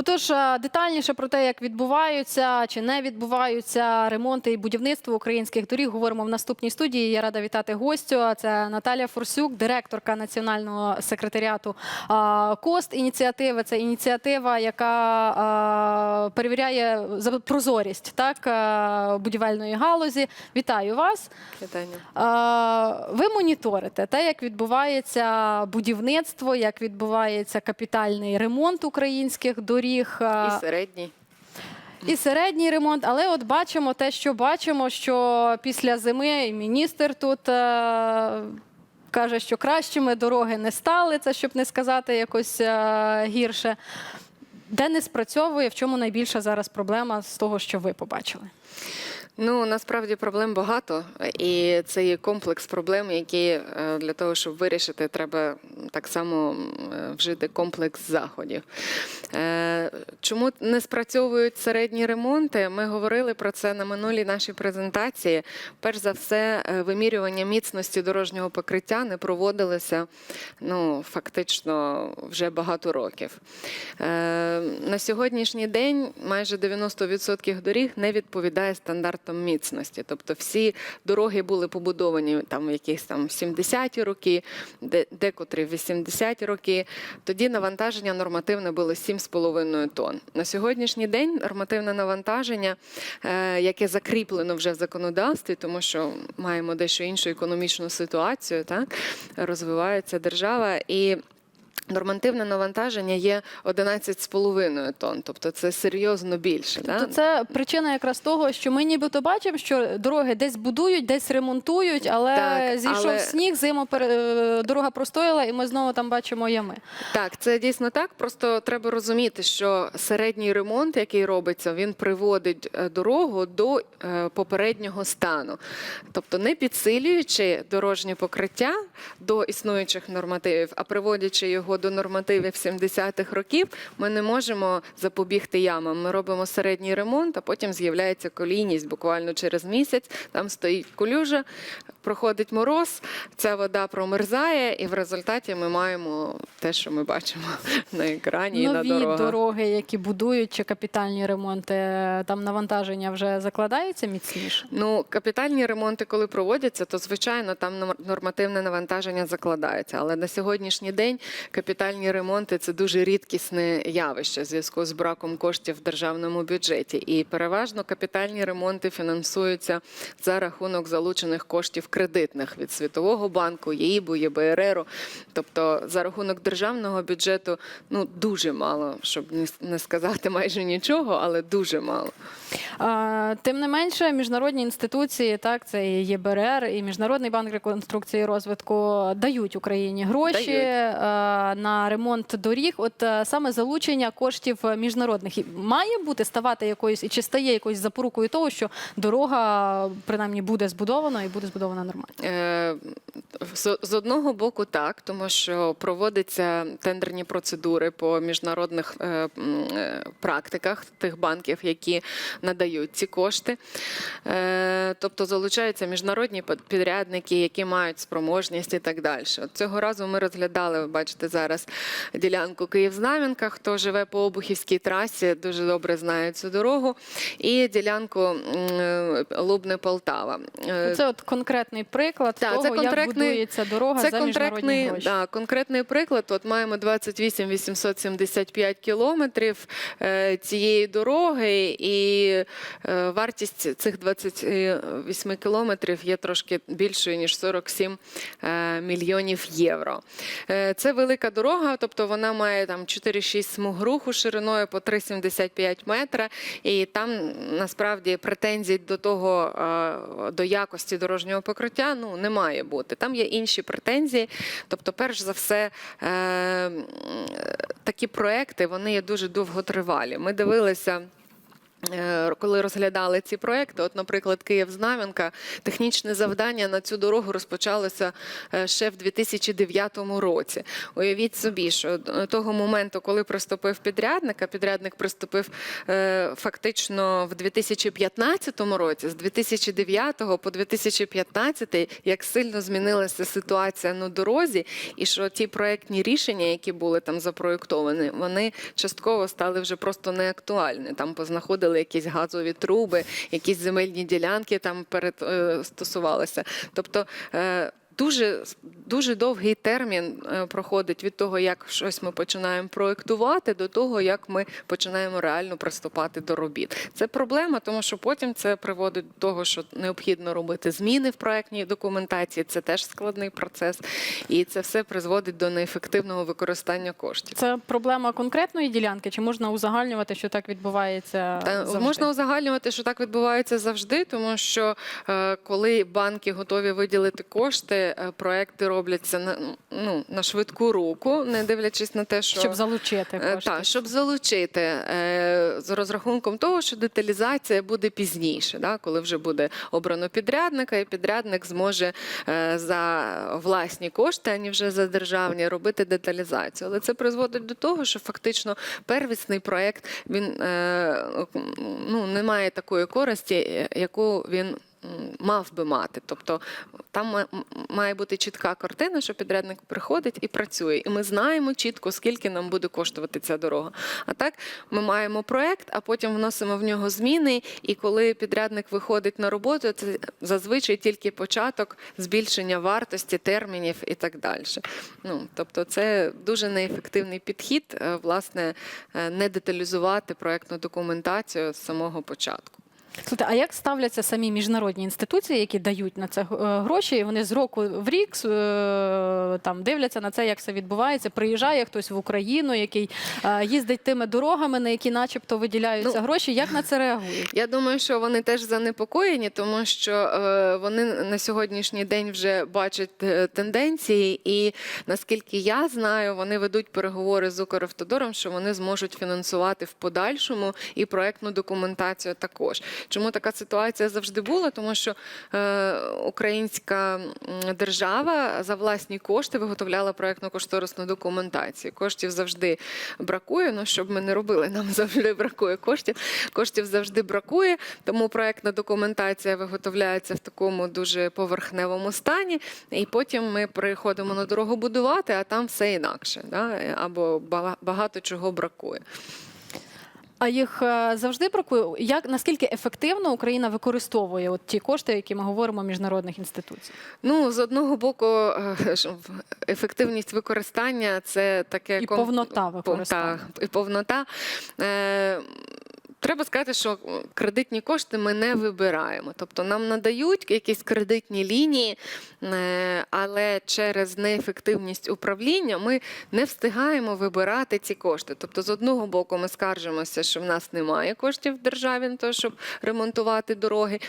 Отож, е, детальніше про те, як відбуваються чи не відбуваються ремонти і будівництво українських доріг, говоримо в наступній студії. Я рада вітати гостю. Це Наталія Форсюк, директорка національного секретаріату КОСТ. Ініціативи це ініціатива, яка перевіряє прозорість так будівельної галузі. Вітаю вас. Питання. А, Ви моніторите те, як відбувається будівництво, як відбувається капітальний ремонт українських доріг. А, І середній. і середній ремонт, але от бачимо те, що бачимо, що після зими і міністр тут е, каже, що кращими дороги не стали, це щоб не сказати якось е, гірше. Де не спрацьовує, в чому найбільша зараз проблема з того, що ви побачили? Ну насправді проблем багато, і це є комплекс проблем, які е, для того, щоб вирішити, треба так само е, вжити комплекс заходів. Е, Чому не спрацьовують середні ремонти? Ми говорили про це на минулій нашій презентації. Перш за все, вимірювання міцності дорожнього покриття не проводилося ну, фактично вже багато років. На сьогоднішній день майже 90% доріг не відповідає стандартам міцності. Тобто всі дороги були побудовані там якісь там 70-ті роки, де, декотрі в 80-ті роки. Тоді навантаження нормативне було 7,5 тонн. На сьогоднішній день нормативне навантаження, е, яке закріплено вже в законодавстві, тому що маємо дещо іншу економічну ситуацію, так розвивається держава і. Нормативне навантаження є 11,5 тонн, тобто це серйозно більше. Тобто да? це причина якраз того, що ми нібито бачимо, що дороги десь будують, десь ремонтують, але Так, зійшов але- сніг, зима е, дорога простояла, і ми знову там бачимо ями. Так, це дійсно так. Просто треба розуміти, що середній ремонт, який робиться, він приводить е, дорогу до е, попереднього стану. Тобто не підсилюючи дорожнє покриття до існуючих нормативів, а приводячи його до нормативів 70-х років, ми не можемо запобігти ямам. Ми робимо середній ремонт, а потім з'являється колійність буквально через місяць. Там стоїть колюжа, проходить мороз, ця вода промерзає, і в результаті ми маємо те, що ми бачимо на екрані і на Нові дорогах. дороги, які будують, чи капітальні ремонти, там навантаження вже закладається міцніше. Ну, капітальні ремонти, коли проводяться, то звичайно там нор- нормативне навантаження закладається. Але на сьогоднішній день капітальні ремонти це дуже рідкісне явище в зв'язку з браком коштів в державному бюджеті. І переважно капітальні ремонти фінансуються за рахунок залучених коштів кредитних від Світового банку, ЄІБу, ЄБРРу. Тобто за рахунок державного бюджету ну дуже мало, щоб не сказати майже нічого, але дуже мало. А, Тим не менше, міжнародні інституції, так це і ЄБРР, і Міжнародний банк реконструкції і розвитку дають Україні гроші Дають. а, на ремонт доріг. От саме залучення коштів міжнародних має бути ставати якоюсь і чи стає якоюсь запорукою того, що дорога принаймні буде збудована і буде збудована нормально. Е, З одного боку, так, тому що проводяться тендерні процедури по міжнародних е, е, практиках тих банків, які надають ці кошти. Е, Тобто залучаються міжнародні підрядники, які мають спроможність і так далі. Цього разу ми розглядали, ви бачите зараз ділянку Київ-Знам'янка. Хто живе по Обухівській трасі, дуже добре знає цю дорогу. І ділянку е, Лубне-Полтава. Е, Це от конкретний приклад Так, того, це як конкретний- будується дорога це за міжнародні гроші. да, конкретний приклад. От маємо 28 875 кілометрів е, цієї дороги, і е, вартість цих 28 кілометрів є трошки більшою ніж 47 е, мільйонів євро. Е, це велика дорога, тобто вона має там 4-6 смуг руху шириною по 3,75 метра. І там насправді претензій до того, е, до якості дорожнього покриття ну, не має бути. Там є інші претензії. Тобто, перш за все, е, такі проекти вони є дуже довготривалі. Ми дивилися. Е, Коли розглядали ці проекти, от, наприклад, Київ-Знам'янка, технічне завдання на цю дорогу розпочалося е, ще в 2009 році. Уявіть собі, що до того моменту, коли приступив підрядник, а підрядник приступив е, фактично в 2015 році, з 2009 по 2015, як сильно змінилася ситуація на дорозі, і що ті проектні рішення, які були там запроєктовані, вони частково стали вже просто неактуальні. Там познаходили якісь газові труби, якісь земельні ділянки там перед е, стосувалися. Тобто. Е, Дуже дуже довгий термін е, проходить від того, як щось ми починаємо проектувати, до того, як ми починаємо реально приступати до робіт. Це проблема, тому що потім це приводить до того, що необхідно робити зміни в проектній документації. Це теж складний процес, і це все призводить до неефективного використання коштів. Це проблема конкретної ділянки, чи можна узагальнювати, що так відбувається? Та, завжди? можна узагальнювати, що так відбувається завжди, тому що е, коли банки готові виділити кошти, е, проекти робляться на ну на швидку руку, не дивлячись на те, що щоб залучити Е, кошти. Так, щоб залучити е, з розрахунком того, що деталізація буде пізніше, да, коли вже буде обрано підрядника, і підрядник зможе за власні кошти, ані вже за державні, робити деталізацію. Але це призводить до того, що фактично первісний проект він ну, не має такої користі, яку він. Мав би мати, тобто там має бути чітка картина, що підрядник приходить і працює, і ми знаємо чітко, скільки нам буде коштувати ця дорога. А так ми маємо проект, а потім вносимо в нього зміни. І коли підрядник виходить на роботу, це зазвичай тільки початок збільшення вартості термінів і так далі. Ну тобто, це дуже неефективний підхід, е, власне, е, не деталізувати проектну документацію з самого початку. Слухайте, а як ставляться самі міжнародні інституції, які дають на це е, гроші? І Вони з року в рік е, там дивляться на це, як це відбувається. Приїжджає хтось в Україну, який е, їздить тими дорогами, на які, начебто, виділяються Ну, гроші. Як на це реагують? Я думаю, що вони теж занепокоєні, тому що вони на сьогоднішній день вже бачать тенденції, і наскільки я знаю, вони ведуть переговори з Укравтодором, що вони зможуть фінансувати в подальшому і проектну документацію також. Чому така ситуація завжди була? Тому що е, українська держава за власні кошти виготовляла проектно-кошторисну документацію. Коштів завжди бракує. Ну щоб ми не робили, нам завжди бракує коштів. Коштів завжди бракує, тому проектна документація виготовляється в такому дуже поверхневому стані, і потім ми приходимо на дорогу будувати, а там все інакше, да? або багато чого бракує. А їх е, завжди бракує. Як наскільки ефективно Україна використовує от ті кошти, які ми говоримо міжнародних інституцій? Ну, з одного боку, е, ефективність використання це таке І ком- повнота використання. та, і повнота. Е, Треба сказати, що кредитні кошти ми не вибираємо. Тобто нам надають якісь кредитні лінії, е, але через неефективність управління ми не встигаємо вибирати ці кошти. Тобто, з одного боку, ми скаржимося, що в нас немає коштів в державі на те, щоб ремонтувати дороги.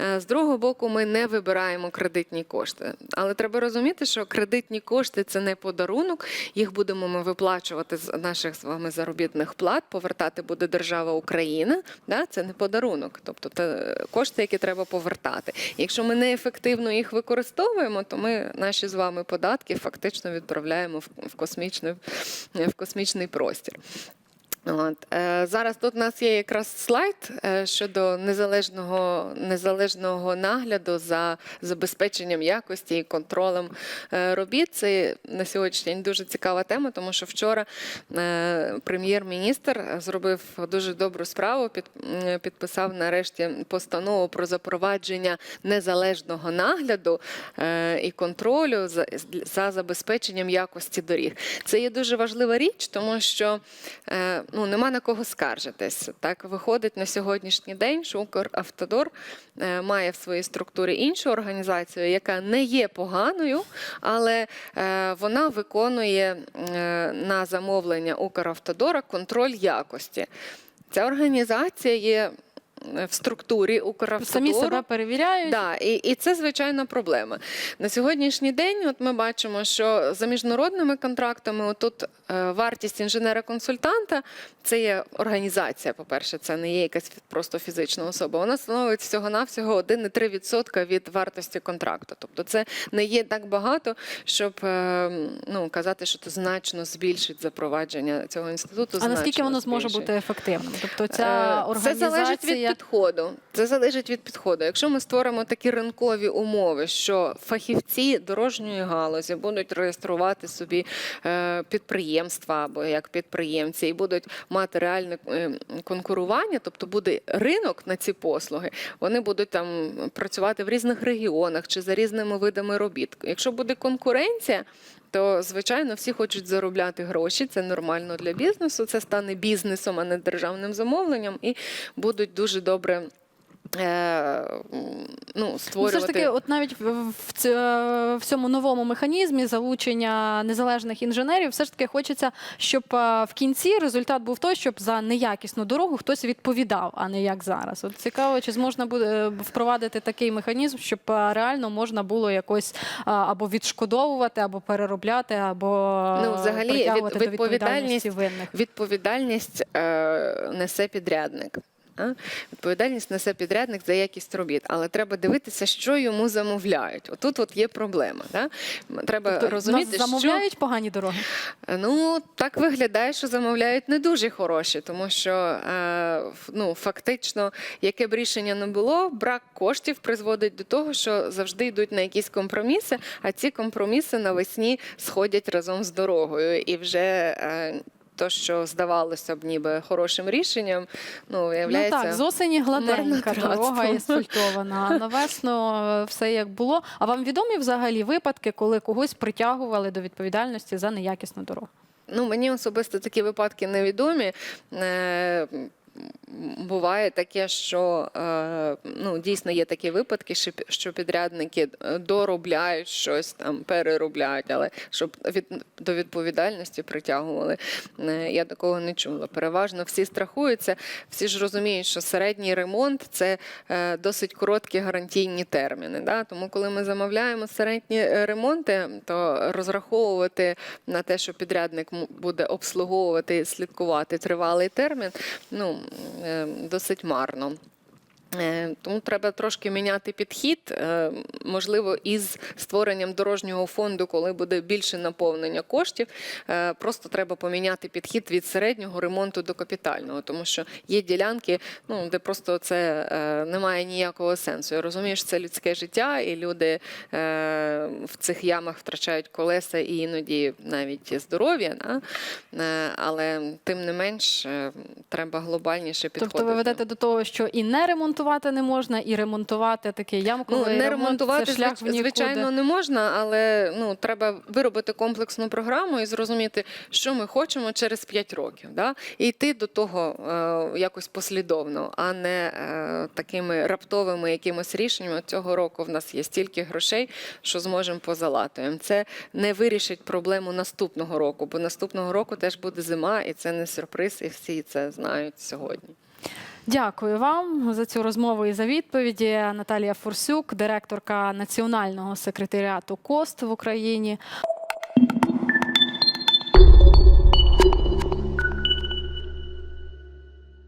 Е, З другого боку, ми не вибираємо кредитні кошти. Але треба розуміти, що кредитні кошти це не подарунок. Їх будемо ми виплачувати з наших з вами заробітних плат. Повертати буде держава Україна. Да? Це не подарунок, тобто це кошти, які треба повертати. Якщо ми неефективно їх використовуємо, то ми наші з вами податки фактично відправляємо в, космічний, в космічний простір. От. Е, зараз тут у нас є якраз слайд е, щодо незалежного, незалежного нагляду за забезпеченням якості і контролем е, робіт. Це на сьогоднішній день дуже цікава тема, тому що вчора прем'єр-міністр зробив дуже добру справу, під, підписав нарешті постанову про запровадження незалежного нагляду і контролю за, за забезпеченням якості доріг. Це є дуже важлива річ, тому що ну, нема на кого скаржитись. Так виходить на сьогоднішній день, що Укравтодор е, має в своїй структурі іншу організацію, яка не є поганою, але е, вона виконує е, на замовлення Укравтодора контроль якості. Ця організація є в структурі Укравтодору. Самі себе перевіряють. Да, і, і це звичайна проблема. На сьогоднішній день, от ми бачимо, що за міжнародними контрактами, отут е, вартість інженера-консультанта це є організація. По-перше, це не є якась просто фізична особа. Вона становить всього-навсього 1,3% від вартості контракту. Тобто, це не є так багато, щоб е, ну, казати, що це значно збільшить запровадження цього інституту. А наскільки воно зможе бути ефективним? Тобто Е, ця Це залежить від організація підходу. Це залежить від підходу. Якщо ми створимо такі ринкові умови, що фахівці дорожньої галузі будуть реєструвати собі е, підприємства або як підприємці, і будуть мати реальне е, конкурування, тобто буде ринок на ці послуги, вони будуть там працювати в різних регіонах чи за різними видами робіт. Якщо буде конкуренція. То звичайно всі хочуть заробляти гроші. Це нормально для бізнесу. Це стане бізнесом, а не державним замовленням, і будуть дуже добре. Е, ну, Ну, створювати все ж таки, от навіть в, в, ц- в цьому новому механізмі залучення незалежних інженерів, все ж таки хочеться, щоб в кінці результат був той, щоб за неякісну дорогу хтось відповідав, а не як зараз. От цікаво, чи зможна буде е, впровадити такий механізм, щоб реально можна було якось або відшкодовувати, або переробляти, або Ну, взагалі, від- відповідальність- відповідальності винних. відповідальність е, несе підрядник. Відповідальність несе підрядник за якість робіт, але треба дивитися, що йому замовляють. Отут от є проблема. Да? Треба Тобто, розуміти, нас замовляють погані дороги. ну так виглядає, що замовляють не дуже хороші, тому що е, ну, фактично, яке б рішення не було, брак коштів призводить до того, що завжди йдуть на якісь компроміси, а ці компроміси навесні сходять разом з дорогою. І вже е, то, що здавалося б ніби хорошим рішенням, ну, Ну так, з осені гладенька дорога і асфальтована. а Навесно е, все як було. А вам відомі взагалі випадки, коли когось притягували до відповідальності за неякісну дорогу? Ну, мені особисто такі випадки невідомі. Буває таке, що е, ну, дійсно є такі випадки, що підрядники е, доробляють щось там, переробляють, але щоб від, до відповідальності притягували, е, я такого не чула. Переважно всі страхуються, всі ж розуміють, що середній ремонт це досить короткі гарантійні терміни. Да? Тому, коли ми замовляємо середні ремонти, то розраховувати на те, що підрядник буде обслуговувати і слідкувати тривалий термін, ну досить марно. Е, Тому треба трошки міняти підхід, е, можливо, із створенням дорожнього фонду, коли буде більше наповнення коштів. е, Просто треба поміняти підхід від середнього ремонту до капітального, тому що є ділянки, ну де просто це немає ніякого сенсу. Я розумію, що це людське життя, і люди в цих ямах втрачають колеса і іноді навіть здоров'я. Да? Але тим не менш треба глобальніше підходити. Тобто ви ведете до того, що і не ремонтувати не можна, і ремонтувати такий ямковий Ну, не ремонт, ремонтувати, це шлях звич- в нікуди. звичайно, не можна, але ну, треба виробити комплексну програму і зрозуміти, що ми хочемо через 5 років. Да? І йти до того е, якось послідовно, а не е, такими раптовими якимось рішеннями. От Цього року в нас є стільки грошей, що зможемо позалатуємо. Це не вирішить проблему наступного року, бо наступного року теж буде зима, і це не сюрприз, і всі це знають сьогодні. Дякую вам за цю розмову і за відповіді. Наталія Фурсюк, директорка національного секретаріату КОСТ в Україні.